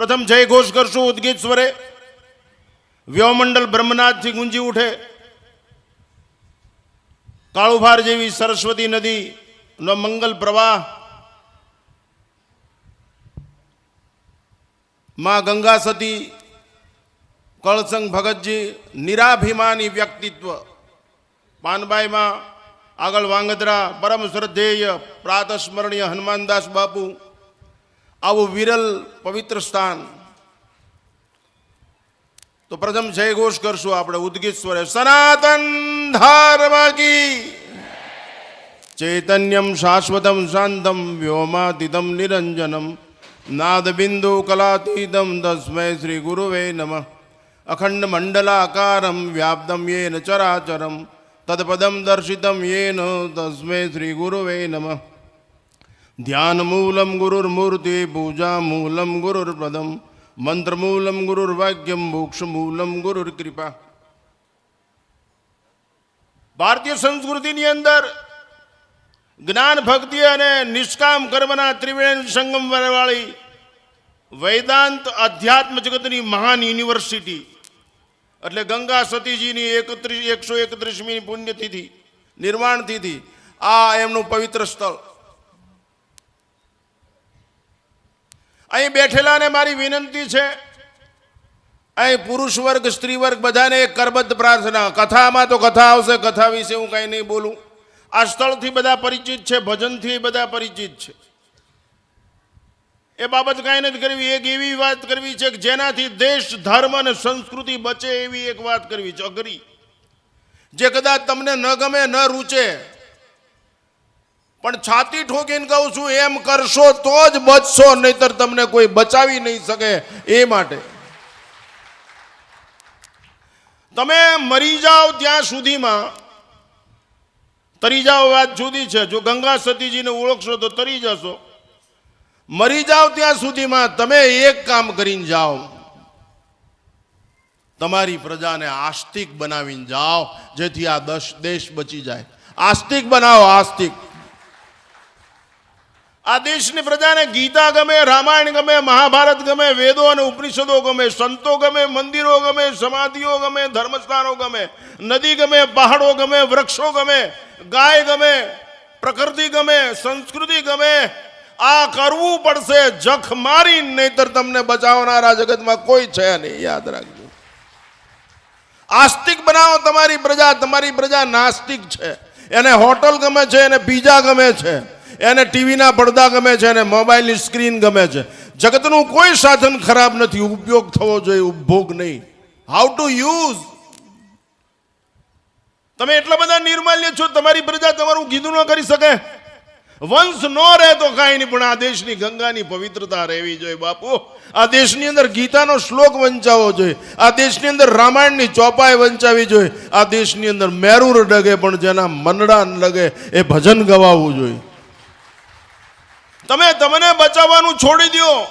પ્રથમ જય ઘોષ કરશું ઉદગીત સ્વરે. વ્યોમંડલ બ્રહ્મનાથથી ગુંજી ઉઠે. કાળુભાર જેવી સરસ્વતી નદી નો મંગલ પ્રવાહ. માં ગંગા સતી કળસંગ ભગતજી નિરાભિમાની વ્યક્તિત્વ. પાનબાઈમાં આગળ વાંગદરા, પરમ શ્રદ્ધેય પ્રાતસ્મરણીય હનુમાનદાસ બાપુ આવું વિરલ પવિત્ર સ્થાન. તો પ્રથમ જય કરશું આપણે ઉદગીત સ્વરે. સનાતન ધર્મ કી ચૈતન્યમ શાશ્વતમ શાંતમ વ્યોમાતીતમ નિરંજનમ. નાદબિંદુ કલાતીતમ તસ્મૈ શ્રી ગુરુવે નમઃ. અખંડ મંડલાકારમ વ્યાપ્તમ યેન ચરાચરમ. તદપદમ દર્શિતમ યેન તસ્મૈ શ્રી ગુરુવે નમઃ. ધ્યાનમૂલમ મૂલમ ગુરુર ગુરુર્પદમ મંત્રમૂલમ ગુરુર્વાક્યમ મોક્ષમૂલમ ગુરુર્કૃપા ભારતીય સંસ્કૃતિની અંદર જ્ઞાન ભક્તિ અને નિષ્કામ કર્મના ત્રિવેણ સંગમ વાળી વેદાંત અધ્યાત્મ જગતની મહાન યુનિવર્સિટી એટલે ગંગા સતીજીની એકત્રીસ એકસો એકત્રીસમી પુણ્યતિથિ નિર્માણ તિથિ આ એમનું પવિત્ર સ્થળ અહીં બેઠેલાને મારી વિનંતી છે, અહીં પુરુષ વર્ગ, સ્ત્રી વર્ગ બધાને એક કરબદ્ધ પ્રાર્થના, કથામાં તો કથા આવશે, કથા વિશે હું કાંઈ નહીં બોલું. આ સ્થળથી બધા પરિચિત છે, ભજનથી બધા પરિચિત છે. એ બાબત કાંઈ નથી કરવી, એક એવી વાત કરવી છે કે જેનાથી દેશ, ધર્મ અને સંસ્કૃતિ બચે એવી એક વાત કરવી છે. અઘરી. જે કદાચ તમને ન ગમે, ન રૂચે પણ છાતી ઠોકીને કહું છું, એમ કરશો તો જ બચશો, નહીતર તમને કોઈ બચાવી નહીં શકે. એ માટે. તમે મરી જાઓ ત્યાં સુધીમાં, તરી જાઓ વાત જુદી છે, જો ગંગા સતીજીને ઓળખશો તો તરી જશો. મરી જાઓ ત્યાં સુધીમાં, તમે એક કામ કરીને જાઓ. તમારી પ્રજાને આસ્તિક બનાવીને જાઓ, જેથી આ દશ દેશ બચી જાય. આસ્તિક બનાવો, આસ્તિક. આ દેશની પ્રજાને ગીતા ગમે, રામાયણ ગમે, મહાભારત ગમે, વેદો અને ઉપનિષદો ગમે, સંતો ગમે, મંદિરો ગમે, સમાધિઓ ગમે, ધર્મસ્થાનો ગમે, નદી ગમે, પહાડો ગમે, વૃક્ષો ગમે, ગાય ગમે, પ્રકૃતિ ગમે, સંસ્કૃતિ ગમે, આ કરવું પડશે જખ મારી, નહીતર તમને બચાવનારા જગતમાં કોઈ છે નહીં. યાદ રાખજો. આસ્તિક બનાવો તમારી પ્રજા તમારી પ્રજા નાસ્તિક છે. એને હોટલ ગમે છે, એને પીઝા ગમે છે. એને ટીવીના પડદા ગમે છે અને મોબાઈલની સ્ક્રીન ગમે છે. જગતનું કોઈ સાધન ખરાબ નથી, ઉપયોગ થવો જોઈએ, ઉપભોગ નહીં. હાઉ ટુ યુઝ તમે એટલા બધા નિર્માલ્ય છો, તમારી પ્રજા તમારું કીધું ન કરી શકે. વંશ ન રહે તો કાંઈ નહીં પણ આ દેશની ગંગાની પવિત્રતા રહેવી જોઈએ, બાપુ. આ દેશની અંદર ગીતાનો શ્લોક વંચાવવો જોઈએ. આ દેશની અંદર રામાયણની ચોપાઈ વંચાવી જોઈએ. આ દેશની અંદર મેરુર ડગે, પણ જેના મનડા લગે એ ભજન ગવાવું જોઈએ. તમે તમને બચાવવાનું છોડી દો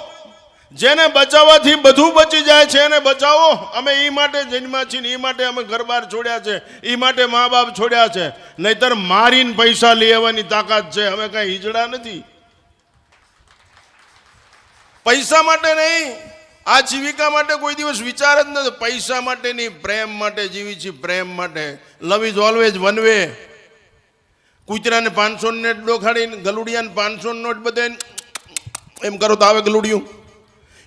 જેને બચાવવાથી બધું બચી જાય છે, એને બચાવો. અમે એ માટે જન્મા છીએ એ માટે અમે ઘરબાર છોડ્યા છે એ માટે મા બાપ છોડ્યા છે. નહીતર મારીને પૈસા લેવાની તાકાત છે. અમે કાંઈ હિજડા નથી. પૈસા માટે નહીં. આ જીવિકા માટે કોઈ દિવસ વિચાર જ નથી. પૈસા માટે નહીં પ્રેમ માટે જીવી છીએ, પ્રેમ માટે. Love is always one way કૂતરાને પાંચસો નેટ ડોખાડીને, ગલુડિયાને પાંચસો નોટ બધે એમ કરો તો આવે ગલુડિયું.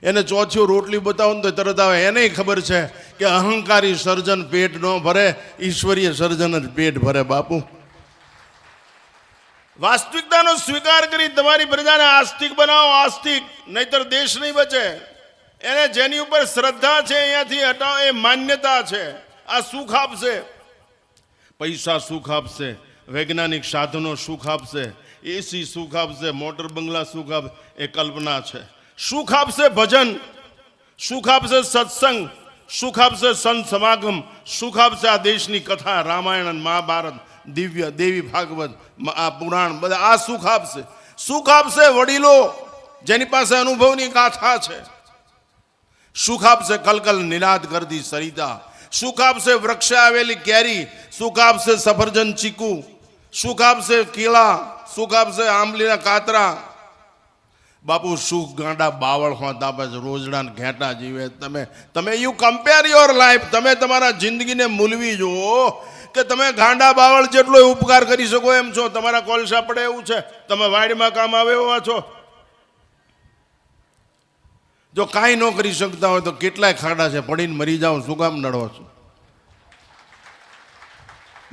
એને ચોથીઓ રોટલી બતાવો ને તો તરત આવે. એને ખબર છે કે અહંકારી સર્જન પેટ ન ભરે, ઈશ્વરીય સર્જન જ પેટ ભરે બાપુ. વાસ્તવિકતાનો સ્વીકાર કરી તમારી પ્રજાને આસ્તિક બનાવો, આસ્તિક, નહીતર દેશ નહીં બચે. એને જેની ઉપર શ્રદ્ધા છે અહીંયાથી હટાવો, એ માન્યતા છે. આ સુખ આપશે. પૈસા સુખ આપશે. વૈજ્ઞાનિક સાધનો સુખ આપશે એસી સુખ આપશે મોટર બંગલા સુખ આપશે એ કલ્પના છે. સુખ આપશે ભજન? સુખ આપશે સત્સંગ? સુખ આપશે સંત સમાગમ? સુખ આપશે આ દેશની કથા? રામાયણ, મહાભારત, દિવ્ય, દેવી ભાગવત આ પુરાણ બધા, આ સુખ આપશે સુખ આપશે વડીલો? જેની પાસે અનુભવની ગાથા છે? સુખ આપશે કલકલ નિરાદ કરતી સરિતા? સુખ આપશે વૃક્ષે આવેલી કેરી? સુખ આપશે સફરજન ચીકુ? સુખ આપશે કેળા સુખ આપશે આંબલીના કાતરા. બાપુ સુખ ગાંડા બાવળ હોત આપે છે? રોજડા ઘેટા જીવે. તમે તમે યુ કમ્પેર યોર લાઈફ તમે તમારા જિંદગીને મૂલવી જુઓ. કે તમે ગાંડા બાવળ જેટલો ઉપકાર કરી શકો એમ છો. તમારા કોલસા પડે એવું છે. તમે વાડીમાં કામ આવે એવા છો. જો કાંઈ ન કરી શકતા હોય તો કેટલાય ખાડા છે. પડીને મરી જાઓ. શું કામ નડો છો?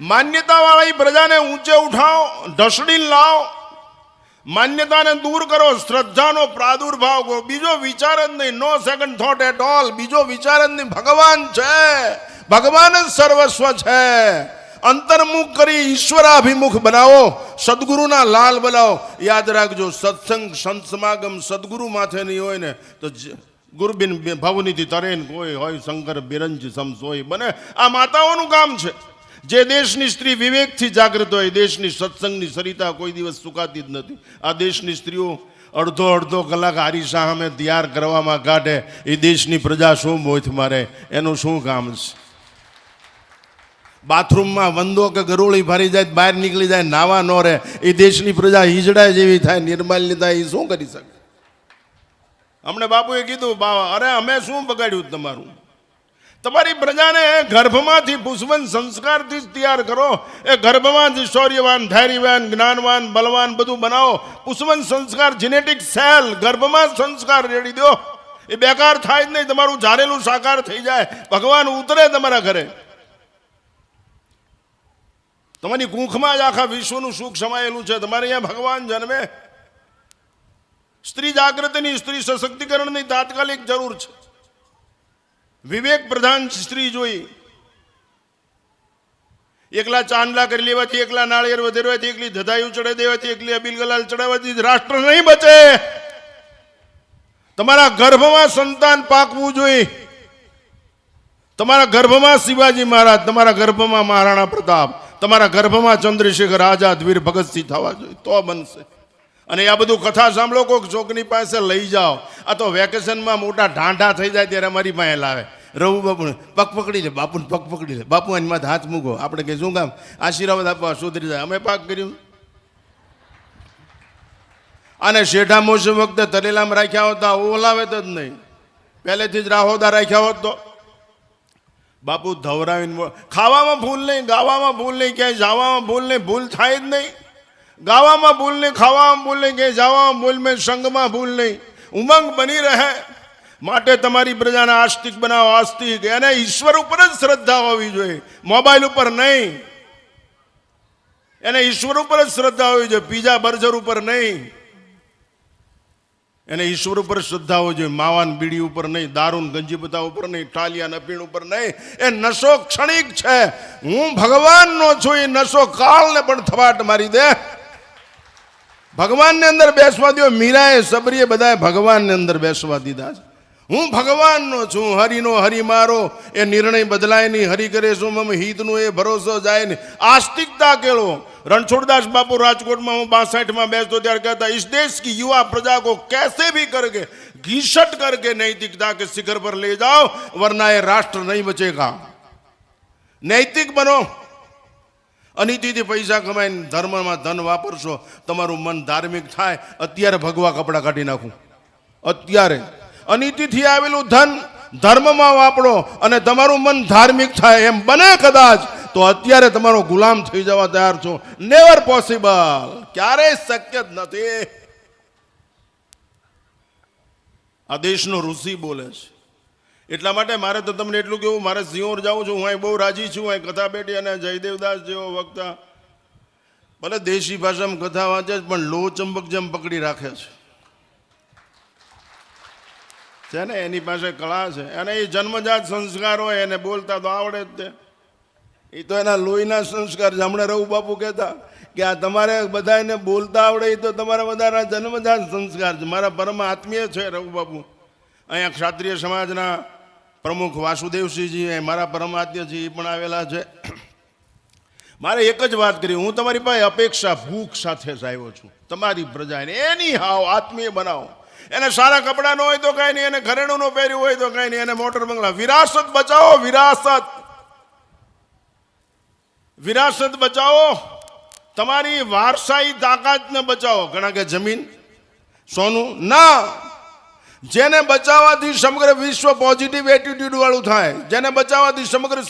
માન્યતાવાળી પ્રજાને ઊંચે ઉઠાવો ઢસડી લાવો. માન્યતાને દૂર કરો, શ્રદ્ધાનો પ્રાદુર્ભાવ કરો બીજો વિચાર જ નહીં. No second thought at all બીજો વિચાર જ નહીં. ભગવાન છે. ભગવાન જ સર્વસ્વ છે. અંતર્મુખ કરી ઈશ્વરાભિમુખ બનાવો. સદગુરુના લાલ બનાવો. યાદ રાખજો, સત્સંગ સંત સમાગમ સદગુરુ માથે નહીં હોય ને, તો ગુરુબિન ભવનીથી તરેન કોઈ હોય, શંકર, બિરંજ સમસોય બને. આ માતાઓનું કામ છે. જે દેશની સ્ત્રી વિવેકથી જાગૃત હોય દેશની સત્સંગની સરિતા કોઈ દિવસ સુકાતી જ નથી. આ દેશની સ્ત્રીઓ અડધો અડધો કલાક હારી સામે તૈયાર કરવામાં કાઢે, એ દેશની પ્રજા શું મોથ મારે? એનું શું કામ છે? બાથરૂમમાં વંદો કે ગરોળી ભરી જાય, બહાર નીકળી જાય, નાવા ન રહે, એ દેશની પ્રજા હિજડાય જેવી થાય, નિર્માલ્ય થાય, એ શું કરી શકે? અમને બાપુએ કીધું, બા, અરે અમે શું બગાડ્યું તમારું? તમારી પ્રજાને ગર્ભમાંથી પુષ્પન સંસ્કારથી જ તૈયાર કરો. એ ગર્ભમાં જ શૌર્યવાન, ધૈર્યવાન, જ્ઞાનવાન, બલવાન બધું બનાવો. પુષ્પન સંસ્કાર જેનેટિક સેલ ગર્ભમાં સંસ્કાર રેડી દો. એ બેકાર થાય જ નહીં, તમારું ઝારેલું સાકાર થઈ જાય. ભગવાન ઉતરે તમારા ઘરે. તમારી કુંખમાં જ આખા વિશ્વનું સુખ સમાયેલું છે. તમારે અહીંયા ભગવાન જન્મે. સ્ત્રી જાગૃતિની સ્ત્રી સશક્તિકરણની તાત્કાલિક જરૂર છે. વિવેક પ્રધાન સ્ત્રી જોઈ. એકલા ચાંદલા કરી લેવાથી, એકલા નાળિયેર વધેરવાથી એકલી ધધાયું ચડાવી દેવાથી, એકલી અબીલ ગલાલ ચડાવવાથી રાષ્ટ્ર નહીં બચે. તમારા ગર્ભમાં સંતાન પાકવું જોઈએ. તમારા ગર્ભમાં શિવાજી મહારાજ, તમારા ગર્ભમાં મહારાણા પ્રતાપ, તમારા ગર્ભમાં ચંદ્રશેખર આઝાદ, વીર ભગતસિંહ થવા જોઈએ. તો બનશે. અને આ બધું કથા સાંભળો કોઈક ચોકની પાસે લઈ જાઓ. આ તો વેકેશનમાં મોટા ઢાંઢા થઈ જાય ત્યારે અમારી પાસે લાવે. રવુ બાપુ પગ પકડી લે, બાપુને પગ પકડી લે. બાપુ એની માથે હાથ મૂકો. આપણે કે, શું કામ? આશીર્વાદ આપવા સુધરી જાય. અમે પાક કર્યું. અને શેઠા મોસમ વખતે તરેલામ રાખ્યા હોતા ઓલાવે જ નહીં. પહેલેથી જ રાહોદા રાખ્યા હોત તો. બાપુ ધવરાવીને ખાવામાં ભૂલ નહીં, ગાવામાં ભૂલ નહીં, ક્યાંય જવામાં ભૂલ નહીં, ભૂલ થાય જ નહીં. ગાવામાં ભૂલ નહીં, ખાવામાં ભૂલ નહીં કે જવામાં ભૂલ નહીં સંગમાં ભૂલ નહીં. ઉમંગ બની રહે. માટે તમારી પ્રજાને આસ્તિક બનાવો, આસ્તિક. એને ઈશ્વર ઉપર જ શ્રદ્ધા હોવી જોઈએ. મોબાઈલ ઉપર નહીં. એને ઈશ્વર ઉપર જ શ્રદ્ધા હોવી જોઈએ. પીઝા બર્જર ઉપર નહીં. એને ઈશ્વર ઉપર શ્રદ્ધા હોવી જોઈએ. માવાન બીડી ઉપર નહીં, દારૂન ગંજીબતા ઉપર નહીં ટાલિયા નપીણ ઉપર નહીં. એ નશો ક્ષણિક છે. હું ભગવાનનો છું, એ નશો કાળને પણ થવાટ મારી દે. ભગવાનની અંદર બેસવા દો મીરાએ સબરીએ બધાએ ભગવાનની અંદર બેસવા દીધા છે હું ભગવાનનો છું હરિનો હરિ મારો એ નિર્ણય બદલાય નહીં હરિ કરે શું મમ હિતનો એ ભરોસો જાય નહીં આસ્તિકતા કેળવો રણછોડદાસ બાપુ રાજકોટમાં હું બાસઠમાં બેસતો ત્યારે કહેતા ઇસ દેશ કી યુવા પ્રજા કો કેસે ભી કરકે ઘીસટ કરકે નૈતિકતા કે શિખર પર લઈ જાઓ વરના એ રાષ્ટ્ર નહીં બચેગા નૈતિક બનો અનીતિથી પૈસા કમાઈને ધર્મમાં ધન વાપરશો, તમારું મન ધાર્મિક થાય, અત્યારે ભગવા કપડાં કાઢી નાખું. અત્યારે. અનીતિથી આવેલું ધન ધર્મમાં વાપરો અને તમારું મન ધાર્મિક થાય એમ બને કદાચ, તો અત્યારે તમારો ગુલામ થઈ જવા તૈયાર છો. નેવર પોસિબલ ક્યારેય શક્ય જ નથી. આ દેશનો ઋષિ બોલે છે. એટલા માટે મારે તો તમને એટલું કેવું મારે સિંહોર જાઉં છું, હું અહીં બહુ રાજી છું, અહીં કથા બેઠી અને જયદેવદાસ જેવો વક્તા. ભલે દેશી ભાષામાં કથા વાંચે છે, પણ લો ચંબક જેમ પકડી રાખે છે. છે ને, એની પાસે કળા છે. અને એ જન્મજાત સંસ્કાર હોય, એને બોલતા તો આવડે જ તે. એ તો એના લોહીના સંસ્કાર છે હમણાં રઘુ બાપુ કહેતા કે આ તમારે બધાને બોલતા આવડે, એ તો તમારા બધાના જન્મજાત સંસ્કાર છે. મારા પરમ આત્મીય છે રઘુ બાપુ. અહીંયા ક્ષાત્રિય સમાજના પ્રમુખ વાસુદેવસિંહજી એ મારા પરમાત્ય પણ આવેલા છે. મારે એક જ વાત કરી, હું તમારી પાસે અપેક્ષા ભૂખ સાથે જ આવ્યો છું. તમારી પ્રજાને એની હાવ આત્મીય બનાવો. એને સારા કપડાં ન હોય તો કાંઈ નહીં, એને ઘરેણું ન પહેર્યું હોય તો કાંઈ નહીં, એને મોટર બંગલા. વિરાસત બચાવો, વિરાસત. વિરાસત બચાવો. તમારી વારસાઈ તાકાતને બચાવો. ઘણા કે જમીન, સોનું, ના. જેને બચાવવાથી સમગ્ર વિશ્વ પોઝિટિવ એટીટ્યૂડવાળું થાય, જેને બચાવવાથી સમગ્ર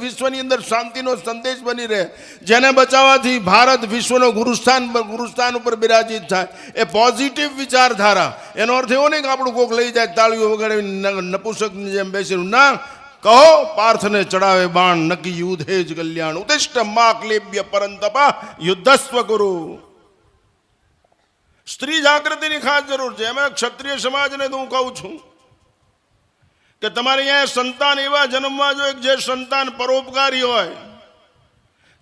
વિશ્વની અંદર શાંતિનો સંદેશ બની રહે, જેને બચાવવાથી ભારત વિશ્વનો ગુરુસ્થાન ગુરુસ્થાન ઉપર બિરાજિત થાય, એ પોઝિટિવ વિચારધારા. એનો અર્થ એવો નહીં કે આપણું કોક લઈ જાય, તાળીઓ વગાડી નપુસકની જેમ બેસીનું, ના, કહો, પાર્થને ચડાવે બાણ નકી યુદ્ધ જ કલ્યાણ. ઉદિષ્ટ માક લેબ્ય પરંતપા, યુદ્ધસ્વ ગુરુ. સ્ત્રી જાગૃતિની ખાસ જરૂર છે. એમાં ક્ષત્રિય સમાજને તો હું કહું છું કે તમારે અહીંયા સંતાન એવા જન્મવા જોઈએ જે સંતાન પરોપકારી હોય,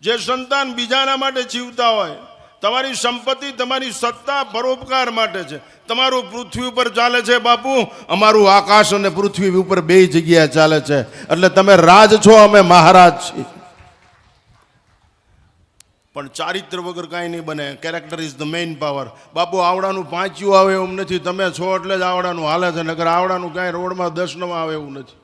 જે સંતાન બીજાના માટે જીવતા હોય. તમારી સંપત્તિ તમારી સત્તા પરોપકાર માટે છે. તમારું પૃથ્વી ઉપર ચાલે છે બાપુ? અમારું આકાશ અને પૃથ્વી ઉપર બે જગ્યાએ ચાલે છે. એટલે તમે રાજ છો, અમે મહારાજ છીએ. પણ ચારિત્ર વગર કાંઈ નહીં બને. Character is the main power બાપુ, આવડાનું પાંચ્યું આવે એવું નથી. તમે છો એટલે જ આવડાનું હાલે છે નગર આવડાનું કાંઈ રોડમાં દર્શનમાં આવે એવું નથી.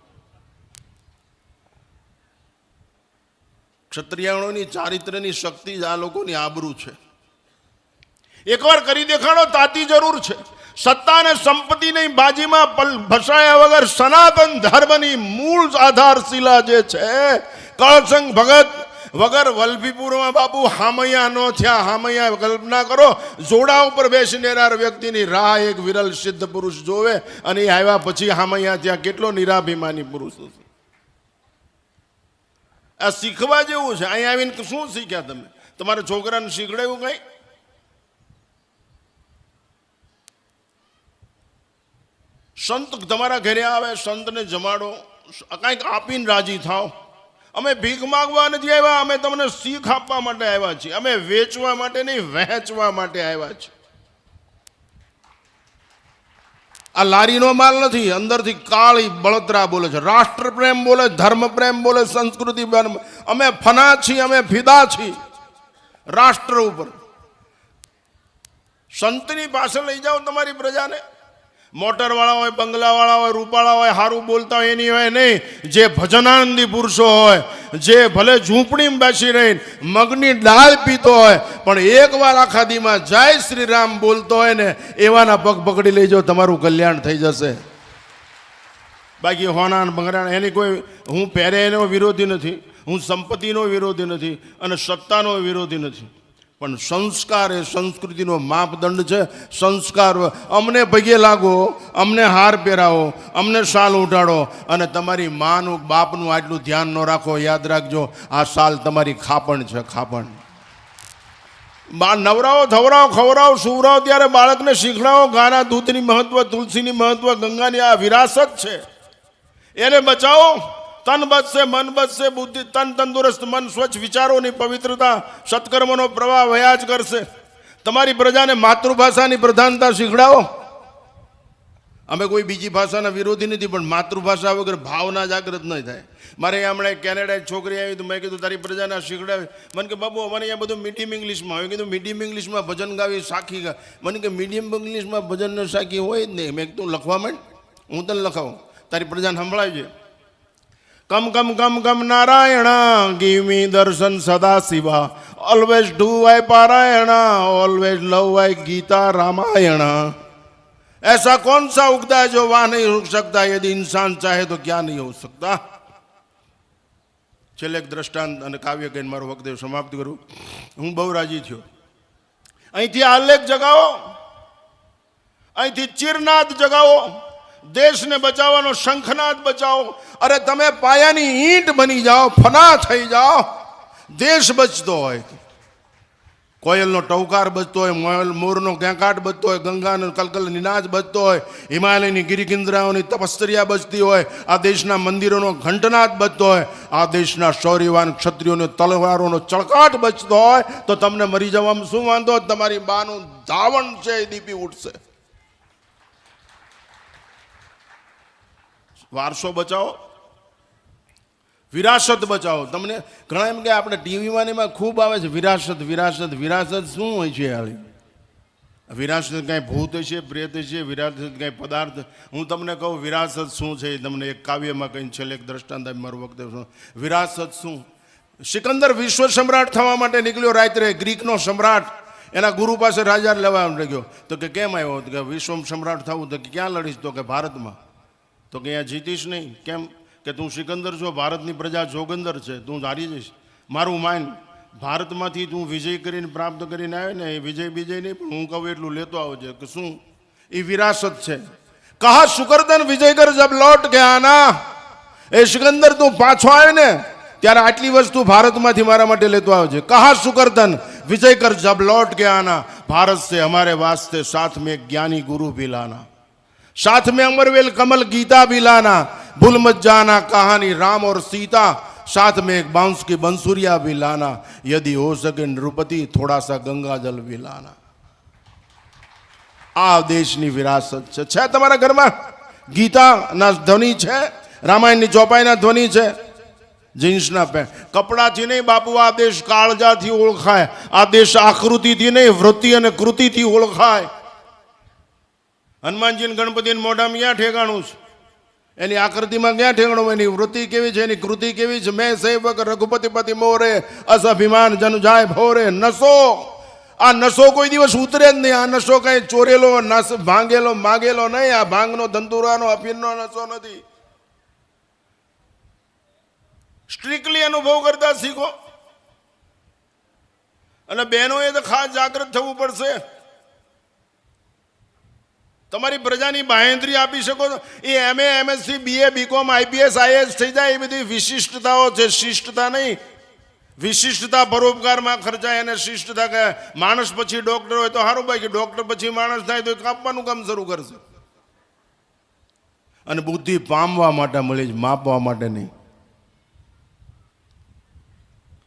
ક્ષત્રિયાણોની ચારિત્રની શક્તિ જ આ લોકોની આબરૂ છે. એકવાર કરી દેખાડો, તાતી જરૂર છે. સત્તા અને સંપત્તિની બાજીમાં પલ ભસાયા વગર સનાતન ધર્મની મૂળ આધારશિલા જે છે કળસંગ ભગત વગર વલ્ભીપુરમાં બાપુ હામૈયા ન થયા, હામૈયા કલ્પના કરો, જોડા ઉપર બેસનેરાર વ્યક્તિની રાહ એક વિરલ સિદ્ધ પુરુષ જોવે અને એ આવ્યા પછી હામૈયા ત્યાં કેટલો નિરાભિમાની પુરુષ હશે. આ શીખવા જેવું છે. અહીંયા આવીને શું શીખ્યા તમે? તમારા છોકરાને શીખડાયું કઈ? સંત તમારા ઘરે આવે, સંતને જમાડો, કાંઈક આપીને રાજી થાવ અમે ભીખ માગવા નથી આવ્યા, અમે તમને શીખ આપવા માટે આવ્યા છીએ. અમે વેચવા માટે નહીં, વહેંચવા માટે આવ્યા છીએ. આ લારીનો માલ નથી, અંદરથી કાળી બળતરા બોલે છે. રાષ્ટ્ર પ્રેમ બોલે ધર્મ પ્રેમ બોલે, સંસ્કૃતિ પ્રેમ. અમે ફના છીએ, અમે ફિદા છીએ. રાષ્ટ્ર ઉપર. સંતની પાસે લઈ જાઓ તમારી પ્રજાને. મોટરવાળા હોય, બંગલાવાળા હોય, રૂપાળા હોય સારું બોલતા હોય, એની હોય નહીં. જે ભજનાનંદી પુરુષો હોય, જે ભલે ઝૂંપડીમાં બેસી રહીને મગની દાળ પીતો હોય, પણ એકવાર આખા દીમાં જય શ્રી રામ બોલતો હોય ને, એવાના પગ પકડી લઈ જાઓ તમારું કલ્યાણ થઈ જશે. બાકી હોના બંગરાણ એની કોઈ, હું પહેરે એનો વિરોધી નથી, હું સંપત્તિનો વિરોધી નથી અને સત્તાનો વિરોધી નથી. પણ સંસ્કાર એ સંસ્કૃતિનો માપદંડ છે. સંસ્કાર અમને પગે લાગો, અમને હાર પહેરાવો, અમને શાલ ઉઠાડો અને તમારી માનું બાપનું આટલું ધ્યાન ન રાખો, યાદ રાખજો, આ શાલ તમારી ખાપણ છે, ખાપણ. બા, નવરાઓ, ધવરાઓ, ખવરાઓ, સુવરાઓ ત્યારે બાળકને શીખડાવો, ગાના, દૂધની મહત્વ, તુલસીની મહત્વ, ગંગાની આ વિરાસત છે. એને બચાવો. તન બચશે, મન બચશે, બુદ્ધિ તન તંદુરસ્ત, મન સ્વચ્છ, વિચારોની પવિત્રતા સત્કર્મનો પ્રવાહ વયા જ કરશે. તમારી પ્રજાને માતૃભાષાની પ્રધાનતા શીખડાવો. અમે કોઈ બીજી ભાષાના વિરોધી નથી, પણ માતૃભાષા વગર ભાવના જાગૃત નહીં થાય. મારે હમણાં કેનેડા છોકરી આવી તો મેં કીધું, તારી પ્રજાને શીખડાવે. મને કે, બાબુ, અમારે અહીંયા બધું મીડિયમ ઇંગ્લિશમાં આવે કીધું મીડિયમ ઇંગ્લિશમાં ભજન ગાવી સાખી ગા. મને કે મીડિયમ ઇંગ્લિશમાં ભજનનો સાખી હોય જ નહીં. મેં કીધું લખવા માંડ, હું તને લખાવું. તારી પ્રજાને સંભળાવજે. કમ કમ કમ કમ Narayan give me darshan Sada Shiva always do Y પારાયણ always love Y Gita Ramayana ऐसा कौन सा उगता है जो वहां नहीं रुक सकता यदि इंसान चाहे तो क्या नहीं हो सकता છેલ્લે એક દ્રષ્ટાંત અને કાવ્ય કહીને મારો વખતે સમાપ્ત કરું હું બહુ રાજી થયો અહીંથી આલેખ જગાવો અહીંથી ચિરનાદ જગાવો દેશને બચાવવાનો શંખનાદ બચાવો. અરે તમે પાયાની ઈંટ બની જાઓ, ફના થઈ જાઓ. દેશ બચતો હોય કોયલનો ટવકાર બચતો હોય, મોયલ મોરનો ગેંકાટ બચતો હોય, ગંગાનો કલકલ નિનાદ બચતો હોય, હિમાલયની ગિરિકિંદ્રાઓની તપસ્તરિયા બચતી હોય, આ દેશના મંદિરોનો ઘંટનાદ બચતો હોય, આ દેશના શૌર્યવાન ક્ષત્રિયોનો તલવારોનો ચળકાટ બચતો હોય, તો તમને મરી જવામાં શું વાંધો? તમારી બાનું ધાવણ છે, એ દીપી ઉઠશે. વારસો બચાવો. વિરાસત બચાવો. તમને ઘણા એમ કે આપણે ટીવીમાં એમાં ખૂબ આવે છે, વિરાસત વિરાસત વિરાસત શું હોય છે હાલી? વિરાસત કાંઈ ભૂત છે, પ્રેત છે, વિરાસત કાંઈ પદાર્થ? હું તમને કહું, વિરાસત શું છે તમને એક કાવ્યમાં કહીને છેલ્લે એક દ્રષ્ટાંત મારું વખતે શું વિરાસત શું? સિકંદર વિશ્વ સમ્રાટ થવા માટે નીકળ્યો રાત્રે, ગ્રીકનો સમ્રાટ. એના ગુરુ પાસે રાજા લેવા ગયો. તો કે કેમ આવ્યો? કે વિશ્વ સમ્રાટ થવું તો કે ક્યાં લડીશ? તો કે ભારતમાં. તો કે અહીંયા જીતીશ નહીં કેમ કે તું સિકંદર છો ભારતની પ્રજા જોગંદર છે તું હારી જઈશ મારું માન ભારતમાંથી તું વિજય કરીને પ્રાપ્ત કરીને આવે ને એ વિજય વિજય નહીં પણ હું કહું એટલું લેતો આવજે કે શું એ વિરાસત છે કહા શુકરદન વિજય કર જબ લોટ ગયા ના એ સિકંદર તું પાછો આવે ને ત્યારે આટલી વસ્તુ ભારતમાંથી મારા માટે લેતો આવજે કહા શુકરદન વિજય કર જબ લોટ के आना भारत से हमारे वास्ते साथ में एक ज्ञानी गुरु भी लाना साथ में अमरवेल कमल गीता भी लाना भूल मत जाना कहानी राम और सीता साथ में एक बांस की बंसुरिया भी लाना यदि हो सके नृपति थोड़ा सा गंगा जल भी लाना આ દેશની વિરાસત છે છે તમારા ઘરમાં ગીતાના ધ્વનિ છે રામાયણની ચોપાઈના ધ્વનિ છે જીન્સના પેન્ટ કપડાથી નહીં બાપુ આ દેશ કાળજાથી ઓળખાય આ દેશ આકૃતિથી નહીં વૃત્તિ અને કૃતિથી ઓળખાય હનુમાનજી ગણપતિને મોઢામાં ક્યાં ઠેકાણું છે? એની આકૃતિમાં ક્યાં ઠેકાણું એની વૃત્તિ કેવી છે? એની કૃતિ કેવી છે? મેં સેવક રઘુપતિપતિ મોરે અસ અભિમાન જન જાય ભોરે, નસો. આ નસો કોઈ દિવસ ઉતરે જ નહીં. આ નસો કઈ ચોરેલો, નસ ભાંગેલો, માગેલો નહીં. આ ભાંગનો ધંતુરાનો અફીણનો નસો નથી. સ્ટ્રિકલી અનુભવ કરતા શીખો. અને બહેનોએ તો ખાસ જાગૃત થવું પડશે. તમારી પ્રજાની બાહેંધરી આપી શકો છો. એ MA MSc BA BCom IPS IAS થઈ જાય, એ બધી વિશિષ્ટતાઓ છે. શિષ્ટતા નહીં. વિશિષ્ટતા પરોપકારમાં ખર્ચાય અને શિષ્ટતા કે માણસ પછી ડોક્ટર હોય તો સારું ભાઈ કે ડોક્ટર પછી માણસ થાય તો કાપવાનું કામ શરૂ કરશે. અને બુદ્ધિ પામવા માટે મળી જ માપવા માટે નહીં.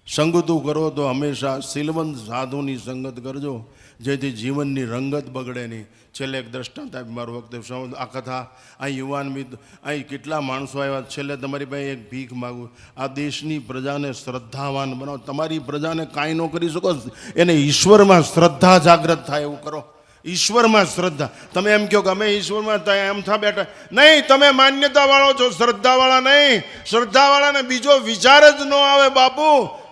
સંગતું કરો તો હંમેશા સિલવંત સાધુની સંગત કરજો. જેથી જીવનની રંગત બગડે નહીં. છેલ્લે એક દ્રષ્ટાંત આપી મારું વખતે આ કથા? આ યુવાન મિત્ર અહીં કેટલા માણસો આવ્યા? છેલ્લે તમારી પાસે એક ભીખ માગું. આ દેશની પ્રજાને શ્રદ્ધાવાન બનાવો. તમારી પ્રજાને કાંઈ ન કરી શકો. એને ઈશ્વરમાં શ્રદ્ધા જાગૃત થાય એવું કરો. ઈશ્વરમાં શ્રદ્ધા. તમે એમ કહો કે અમે ઈશ્વરમાં થાય એમ થા બેઠા. નહીં, તમે માન્યતાવાળો છો. શ્રદ્ધાવાળા નહીં. શ્રદ્ધાવાળાને બીજો વિચાર જ ન આવે બાપુ.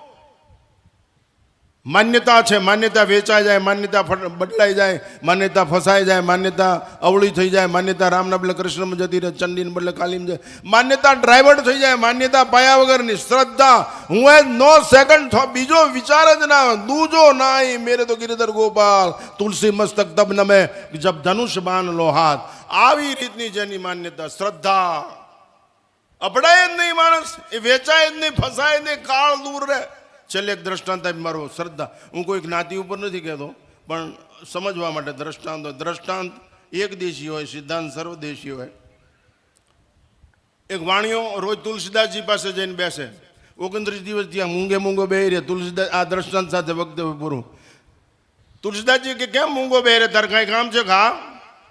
માન્યતા છે, માન્યતા વેચાઈ જાય, માન્યતા બદલાઈ જાય, માન્યતા ફસાઈ જાય, માન્યતા અવળી થઈ જાય, માન્યતા રામના બદલે કૃષ્ણમાં જતી રહે, ચંડીને બદલે કાલીમ જાય માન્યતા ડ્રાઈવર થઈ જાય, માન્યતા પાયા વગરની શ્રદ્ધા. હું એ નો સેકન્ડ થો, બીજો વિચાર જ ના, દૂજો નાઈ મેરે તો ગિરિધર ગોપાલ, તુલસી મસ્તક તબ નમે, જબ ધનુષ બાન લો હાથ. આવી રીતની જેની માન્યતા, શ્રદ્ધા. અપડાય જ નહીં માણસ, એ વેચાય જ નહીં, ફસાય નહીં, કાળ દૂર રહે. છેલ્લે એક દ્રષ્ટાંત આપી મારો શ્રદ્ધા. હું કોઈ જ્ઞાતિ ઉપર નથી કહેતો, પણ સમજવા માટે દ્રષ્ટાંત હોય. દ્રષ્ટાંત એક દેશી હોય, સિદ્ધાંત સર્વદેશી હોય. એક વાણીઓ રોજ તુલસીદાસજી પાસે જઈને બેસે. ઓગણત્રીસ દિવસ ત્યાં મૂંગે મૂંગો બે રહે. તુલસીદાસ આ દ્રષ્ટાંત સાથે વક્તવ્ય પૂરું. તુલસીદાસજી કે, કેમ મૂંગો બે રહે? તારે કાંઈ કામ છે ખા?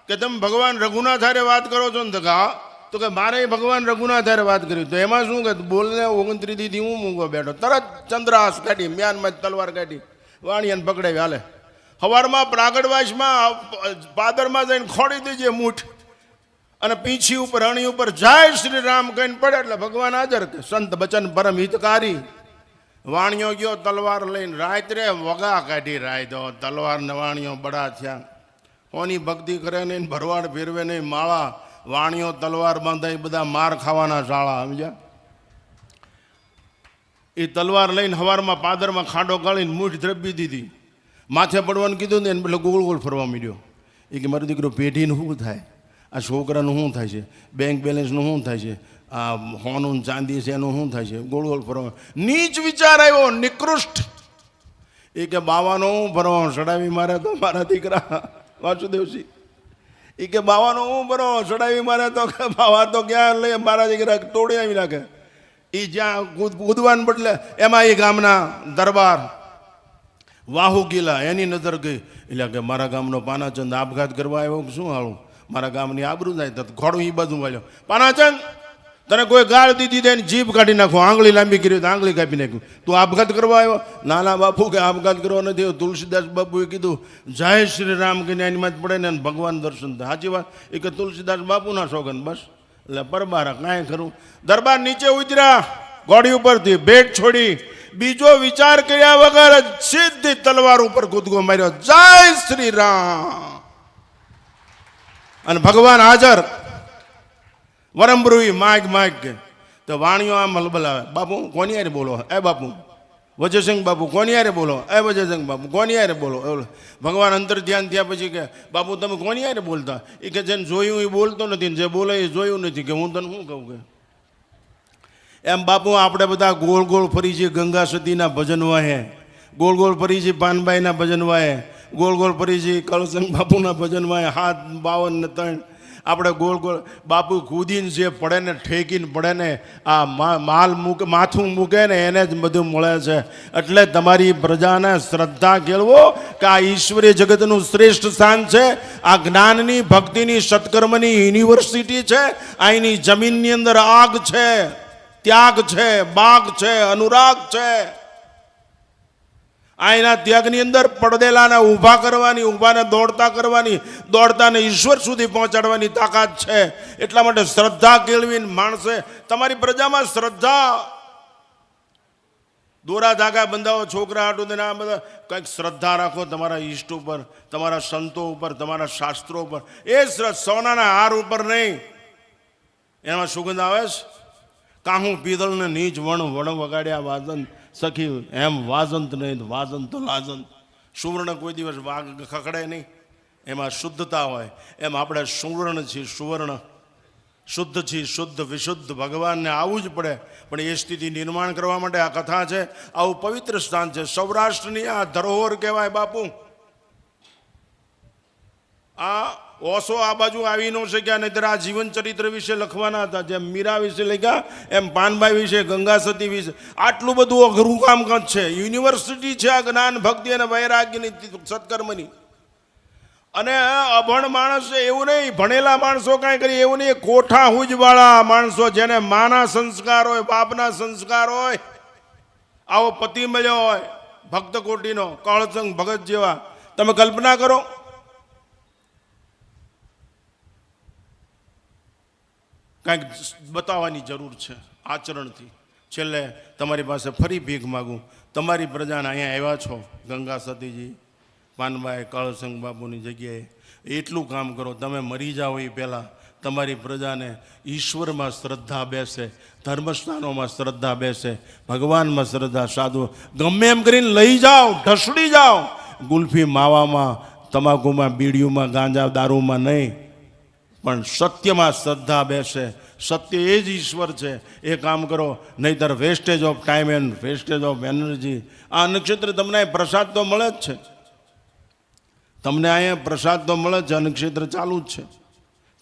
કે તમે ભગવાન રઘુનાથ હારે વાત કરો છો ને હા તો કે મારે ભગવાન રઘુનાથારે વાત કરી. તો એમાં શું કે બોલને ઓગણત્રીસ દીધી હું મૂંગો બેઠો. તરત ચંદ્રાસ કાઢી મ્યાનમાં તલવાર કાઢી, વાણિયાને પકડાવી હાલે. સવારમાં પ્રાગડવાસમાં પાદરમાં જઈને ખોડી દેજે મૂઠ. અને પીછી ઉપર અણી ઉપર જય શ્રી રામ કહીને પડે એટલે ભગવાન હાજર કે, સંત બચન પરમ હિતકારી. વાણિયો ગયો, તલવાર લઈને રાત્રે વગા કાઢી રાયદો તલવાર ને બડા થયા. કોની ભક્તિ કરે નહીં, ભરવાડ ફેરવે નહીં, માળા વાણિયો તલવાર બાંધાય બધા માર ખાવાના શાળા સમજ્યા? એ તલવાર લઈને હવારમાં પાદરમાં ખાડો ગાળીને મૂઠ દ્રબી દીધી. માથે પડવાનું કીધું ને એને એટલે ગોળ ગોળ ફરવા માંડ્યો. એ કે મારો દીકરો પેઢીનું શું થાય? આ છોકરાનું શું થાય છે? બેંક બેલેન્સનું શું થાય છે? આ હોનું ચાંદી છે એનું શું થાય છે? ગોળ ગોળ ફરવા નીચ વિચાર આવ્યો, નિકૃષ્ટ. એ કે, બાવાનો હું ફરવા ચડાવી, મારે તો મારા દીકરા. વાસુદેવસિંહ એ કે, બાવાનો હું બરો, ચડાવી મારે તો બાવા તો ક્યાં લઈ મારા દીકરા તોડી આવી નાખે. એ જ્યાં કૂદ, કૂદવાને બદલે એમાં એ ગામના દરબાર વાહુ ગીલા, એની નજર ગઈ. એટલે કે, મારા ગામનો પાનાચંદ આપઘાત કરવા આવ્યો શું હાલું? મારા ગામની આબરૂ જાય તો ઘોડું એ બાજુ વાળ્યો. પાનાચંદ તને કોઈ ગાળ દીધી દે જીભ કાઢી નાખો, આંગળી લાંબી કરી તો આંગળી કાપી નાખ્યું. તું આપઘાત કરવા આવ્યો? નાના બાપુ કે આપઘાત કરવા નથી તુલસીદાસ બાપુએ કીધું, જય શ્રી રામ કહીને એની માં જ પડે ને ભગવાન દર્શન થાય. સાચી વાત? એ કે તુલસીદાસ બાપુના શોગન, બસ. એટલે પરબારા, કાંઈ ખરું. દરબાર નીચે ઉતર્યા, ગોડી ઉપરથી ભેટ છોડી, બીજો વિચાર કર્યા વગર સીધી તલવાર ઉપર કૂદકો માર્યો, જય શ્રી રામ અને ભગવાન હાજર. વરમબ્રુઈ માગ માગ. તો વાણીઓ આમ આવે બાપુ, કોની યારે બોલો? એ બાપુ. વજયસિંહ બાપુ, કોની યારે બોલો? એ વજયસિંહ બાપુ, કોની યારે બોલો. ભગવાન અંતર ધ્યાન થયા પછી કે, બાપુ, તમે કોની યારે બોલતા? એ કે, જેને જોયું એ બોલતો નથી જે બોલે એ જોયું નથી કે, હું તને શું કહું કે? એમ બાપુ, આપણે બધા ગોળ ગોળ ફરી છીએ ગંગા સતીના ભજન વાહે ગોળ ગોળ ફરી છીએ પાનબાઈના ભજન વાહે ગોળ ગોળ ફરી છીએ કળસંગ બાપુના ભજન વાહે હાથ બાવન ને ત્રણ. આપણે ગોળ ગોળ બાપુ કૂદીને જે પડે ને ઠેકીને પડે ને, આ માલ મૂકે, માથું મૂકે ને એને જ બધું મળે છે. એટલે તમારી પ્રજાને શ્રદ્ધા કેળવો કે આ ઈશ્વરીય જગતનું શ્રેષ્ઠ સ્થાન છે, આ જ્ઞાનની, ભક્તિની, સત્કર્મની યુનિવર્સિટી છે, અહીંની જમીનની અંદર આગ છે, ત્યાગ છે, બાગ છે, અનુરાગ છે. આ એના ત્યાગની અંદર પડદેલાને ઊભા કરવાની ઊભાને દોડતા કરવાની, દોડતાને ઈશ્વર સુધી પહોંચાડવાની તાકાત છે. એટલા માટે શ્રદ્ધા કેળવીને માણસે, તમારી પ્રજામાં શ્રદ્ધા. દોરા ધાગા બંધાવો, છોકરા હાટું ને આ બધા કંઈક શ્રદ્ધા રાખો તમારા ઈષ્ટ ઉપર, તમારા સંતો ઉપર, તમારા શાસ્ત્રો ઉપર. એ સોનાના હાર ઉપર નહીં. એમાં સુગંધ આવે છે? કાહું પીતળને નીચ વણ વણ વગાડ્યા વાજન સખી, એમ વાજંત નહીં વાજંત લાજંત. સુવર્ણ કોઈ દિવસ વાઘ ખખડે નહીં. એમાં શુદ્ધતા હોય. એમ આપણે સુવર્ણ છીએ, સુવર્ણ. શુદ્ધ છીએ, શુદ્ધ, વિશુદ્ધ. ભગવાનને આવવું જ પડે. પણ એ સ્થિતિ નિર્માણ કરવા માટે આ કથા છે. આવું પવિત્ર સ્થાન છે. સૌરાષ્ટ્રની આ ધરોહર કહેવાય બાપુ. આ ઓસો આ બાજુ આવી ન શક્યા, નહીતર આ જીવન ચરિત્ર વિશે લખવાના હતા. જેમ મીરા વિશે લખ્યા, એમ પાનભાઈ વિશે, ગંગા સતી વિશે. આટલું બધું અઘરું કામ છે. યુનિવર્સિટી છે આ જ્ઞાન, ભક્તિ અને વૈરાગ્યની સત્કર્મની. અને અભણ માણસ એવું નહીં. ભણેલા માણસો કાંઈ કરી, એવું નહીં. કોઠા હુજવાળા માણસો જેને માના સંસ્કાર હોય, બાપના સંસ્કાર હોય. આવો પતિ મળ્યો હોય, ભક્ત કોટીનો, કળસંગ ભગત જેવા. તમે કલ્પના કરો કાંઈક બતાવવાની જરૂર છે આચરણથી. છેલ્લે તમારી પાસે ફરી ભીખ માગું. તમારી પ્રજાને અહીંયા આવ્યા છો, ગંગા સતીજી પાનભાઈ કાળસંગ બાપુની જગ્યાએ. એટલું કામ કરો, તમે મરી જાઓ એ પહેલાં. તમારી પ્રજાને ઈશ્વરમાં શ્રદ્ધા બેસે, ધર્મસ્થાનોમાં શ્રદ્ધા બેસે, ભગવાનમાં શ્રદ્ધા સાધુ. ગમે એમ કરીને લઈ જાઓ, ઢસડી જાઓ. ગુલ્ફી માવામાં, તમાકુમાં બીડીયુમાં ગાંજા દારૂમાં નહીં. પણ સત્યમાં શ્રદ્ધા બેસે. સત્ય એ જ ઈશ્વર છે. એ કામ કરો, નહીતર wastage of time and wastage of energy આ નક્ષત્ર તમને પ્રસાદ તો મળે જ છે. તમને અહીંયા પ્રસાદ તો મળે જ છે. નક્ષત્ર ચાલુ જ છે.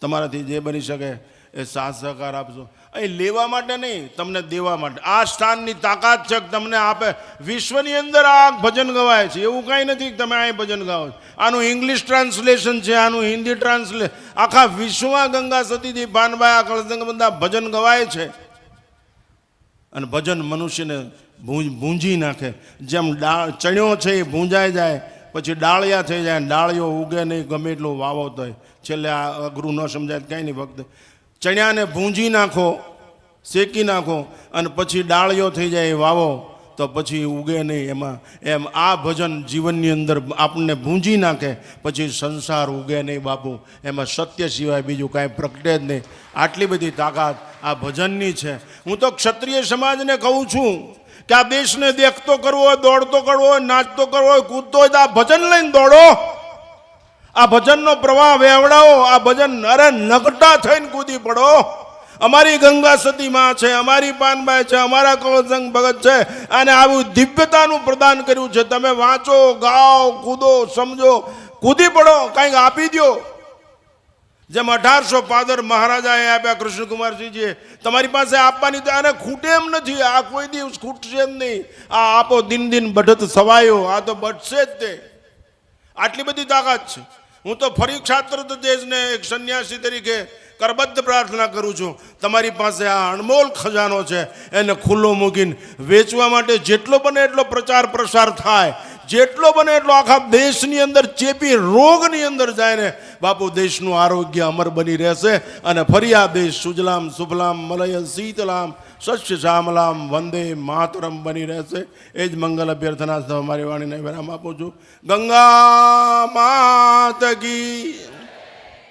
તમારાથી જે બની શકે એ સાથ સહકાર આપજો અહીં લેવા માટે નહીં, તમને દેવા માટે. આ સ્થાનની તાકાત છે તમને આપે. વિશ્વની અંદર આ ભજન ગવાય છે. એવું કાંઈ નથી કે તમે આ ભજન ગાઓ. આનું ઇંગ્લિશ ટ્રાન્સલેશન છે, આનું હિન્દી ટ્રાન્સલે, આખા વિશ્વમાં ગંગા સતીજી ભાનભાઈ આ કળસંગ બધા ભજન ગવાય છે. અને ભજન મનુષ્યને ભૂંજ નાખે. જેમ ડાળ ચણ્યો છે એ ભૂંજાઈ જાય, પછી ડાળિયા થઈ જાય ડાળીઓ ઉગે નહીં, ગમે એટલું વાવો થાય છેલ્લે આ અઘરું ન સમજાય, કાંઈ નહીં ફક્ત ચણ્યાને ભૂંજી નાખો, શેકી નાખો અને પછી ડાળીઓ થઈ જાય વાવો, તો પછી ઉગે નહીં એમાં. એમ આ ભજન જીવનની અંદર આપણને ભૂંજી નાખે, પછી સંસાર ઉગે નહીં બાપુ. એમાં સત્ય સિવાય બીજું કાંઈ પ્રગટે જ નહીં. આટલી બધી તાકાત આ ભજનની છે. હું તો ક્ષત્રિય સમાજને કહું છું કે આ દેશને દેખતો કરવો હોય, દોડતો કરવો હોય, નાચતો કરવો હોય, કૂદતો હોય તો આ ભજન લઈને દોડો. આ ભજનનો પ્રવાહ વેવડાવો, આ ભજન અરે નગટા થઈને કૂદી પડો. અમારી ગંગા સતીમાં છે, અમારી પાનબાઈ છે, અમારા કળસંગ ભગત છે અને આવું દિવ્યતાનું પ્રદાન કર્યું છે. તમે વાંચો, ગાઓ, કૂદો, સમજો. કૂદી પડો, કંઈક આપી દ્યો. જેમ અઢારસો પાદર મહારાજાએ આપ્યા કૃષ્ણકુમારસિંહજીએ તમારી પાસે આપવાની તો આને ખૂટે એમ નથી. આ કોઈ દિવસ ખૂટશે જ નહીં. આ આપો દિન દિન બઢત સવાયો, આ તો બઢશે જ તે. આટલી બધી તાકાત છે. હું તો ફરી છાત્ર તો દેશને એક સંન્યાસી તરીકે કરબદ્ધ પ્રાર્થના કરું છું. તમારી પાસે આ અણમોલ ખજાનો છે. એને ખુલ્લો મૂકીને વેચવા માટે જેટલો બને એટલો પ્રચાર પ્રસાર થાય. જેટલો બને એટલો આખા દેશની અંદર ચેપી રોગની અંદર જાય ને બાપુ દેશનું આરોગ્ય અમર બની રહેશે અને ફરી આ દેશ સુજલામ, સુફલામ, મલય, શીતલામ સ્વચ્છ શ્યામલામ વંદે માતરમ બની રહેશે. એ જ મંગલ અભ્યર્થના અમારી વાણીને વિરામ આપું છું. ગંગા માત કી